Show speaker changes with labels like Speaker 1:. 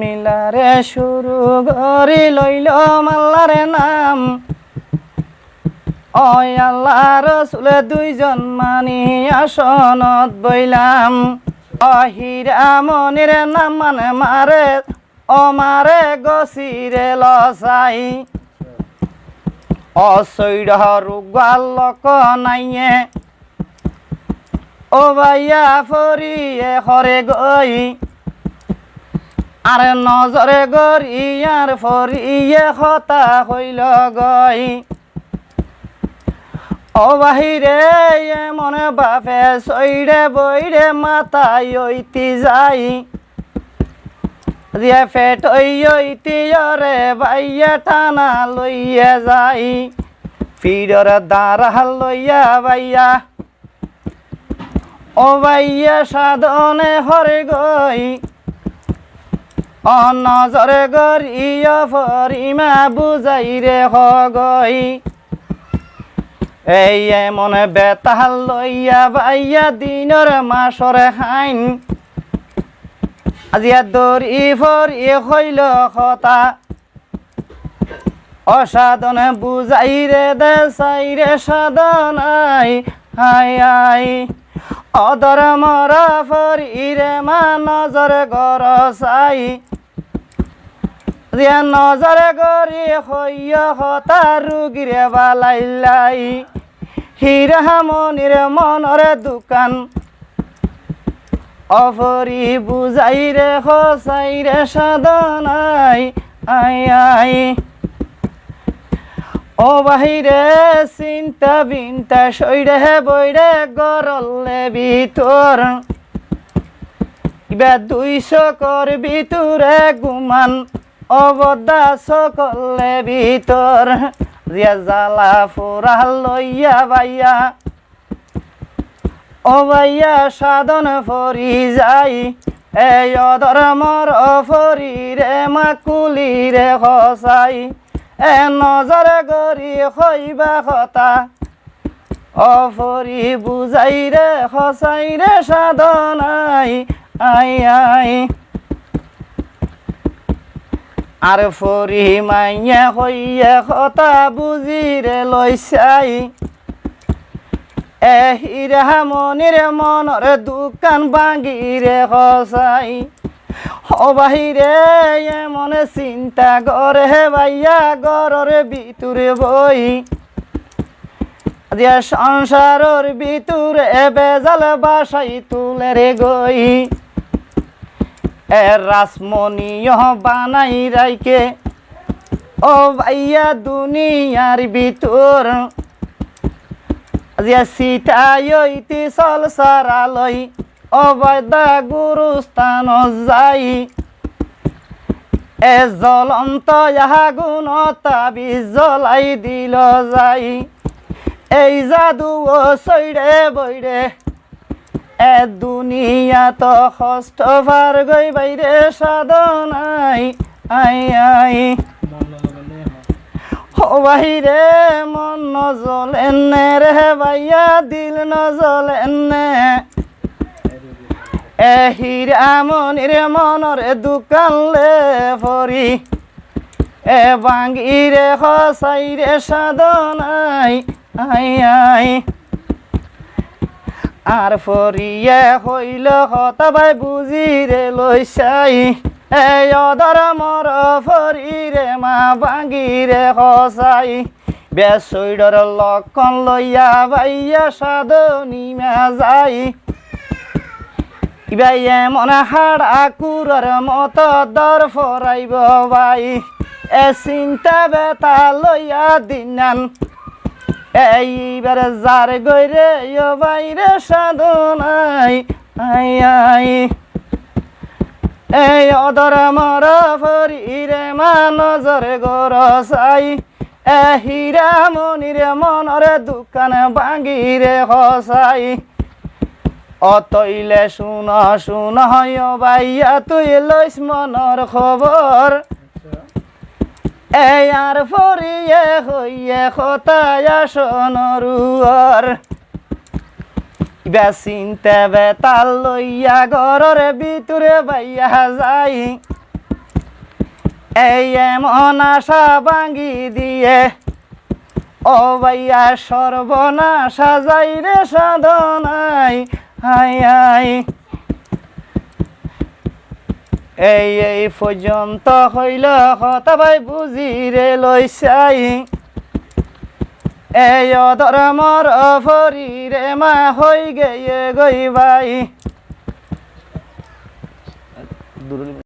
Speaker 1: মিলারে শুরু করি, লইল মাল্লারে নাম। অয় আল্লাহ রসুলে দুইজন মানি আসনত বইলাম। অহিরা মনির নাম মানে মারে, ও মারে গছিরে লসাই। অসৈর রুগাল লক নাইয়ে, ও ভাইয়া ফরিয়ে হরে গই। আর নজরে গরিয়ার ফরিয়ে হতা হইল গই। ও বাহিরে মনে বাপে সইরে বইরে মাথায় ঐতি যাই। দিয়ে ফেট ঐতি রে বাইয়া টানা লইয়া যাই। ফিরর দাঁড়া লইয়া বাইয়া। ও বাইয়া সাধনে হরে গই। অনজরে গরিয়া ফরিমা বুঝাই রে হগই। এই মনে বেতাল লইয়া বাইয়া দিনর মাসরে হাইন। আজিয়া দরি ই হইল কথা অসাধনে বুঝাই রে দে চাই রে সাধনাই, হাই আই অদর মরা ফরি রে মা নজর গর চাই দিয়া নজরে গরি হইয় হতা রুগিরে বালাইলাই হীরা মনির মনরে দোকান। অফরি বুঝাই রে হসাই রে সাধনাই, আই আই। ও বাহিরে চিন্তা বিন্তা সইরে বইরে গরলে ভিতর। ইবা দুইশো কর ভিতরে গুমান, অবদা সকলে ভিতর দিয়া জালা ফুরা লইয়া বাইয়া ও বাইয়া সাধন ফরি যাই এই অদর মর ফরি রে মাকুলি রে হসাই এ নজরে গরি হইবা কথা। অফরি বুঝাই রে, হসাই রে সাধনাই, আই আই। আর ফরি মাইয়া হইয়া কথা বুঝি রে লইছাই। এ হিরা মনির মনর দোকান ভাঙি রে হসাই। ও বাহিরে মনে চিন্তা করে ভাইয়া গরর ভিতরে বই। দিয়া সংসারর ভিতরে বেজাল বাসাই তুলে রে গই। এ রাসমণিয় বানাই রাইকে। ও ভাইয়া, দুনিয়ার ভিতর যে সীতায়তি চল সারালই। অবৈদা গুরুস্থান যাই। এ জ্বলন্ত আগুন তাবি জ্বলাই দিল যাই। এই জাদু ও সৈরে বৈরে এ দুনিয়া তো হস্ত পার গই বাইরে সাধনাই আই আই। ও বাহিরে মন নজলেন রে ভাইয়া দিল নজলেন এ হিরা মনির মনরে দোকান ফরি এ রে হসাই সাধনাই, আই আই। আর ফরিয়ে হইল হতা ভাই বুঝি রে লইছাই এই অদর মর ফরি রে মা বাঙ্গি রে হসাই। বেসৈডর লক্ষণ লইয়া ভাইয়া সাধনী মা যাই ইবাই এমন হাড় আকুরর মত দর ফরাইব ভাই। এ চিন্তা বেতা লইয়া দিনান এইবার যার গইরে ইয় বাইরে সাধনাই আই আই। এই অদর মর ফরিরে মা নজর গর চাই। এ হীরা মনির মনরে দোকান ভাঙিরে হসাই। অতইলে শুন শুন, হয় বাইয়া তুই লইস মনর খবর এই আর ফরিয়ে হইয়ে খতায়া সোনরুয়ার ইবা চিন্তা বেতাল লইয়া ঘরের ভিতরে বাইয়া যাই। এই এমন আশা ভাঙ্গি দিয়ে, ও ভাইয়া, সর্বনাশা যাই রে সাধনাই হাই হাই এই এই পর্যন্ত হইল ভাই বুঝি রে লইছাই এই অধরমর অফরি রে মা হই গেয়ে গই ভাই।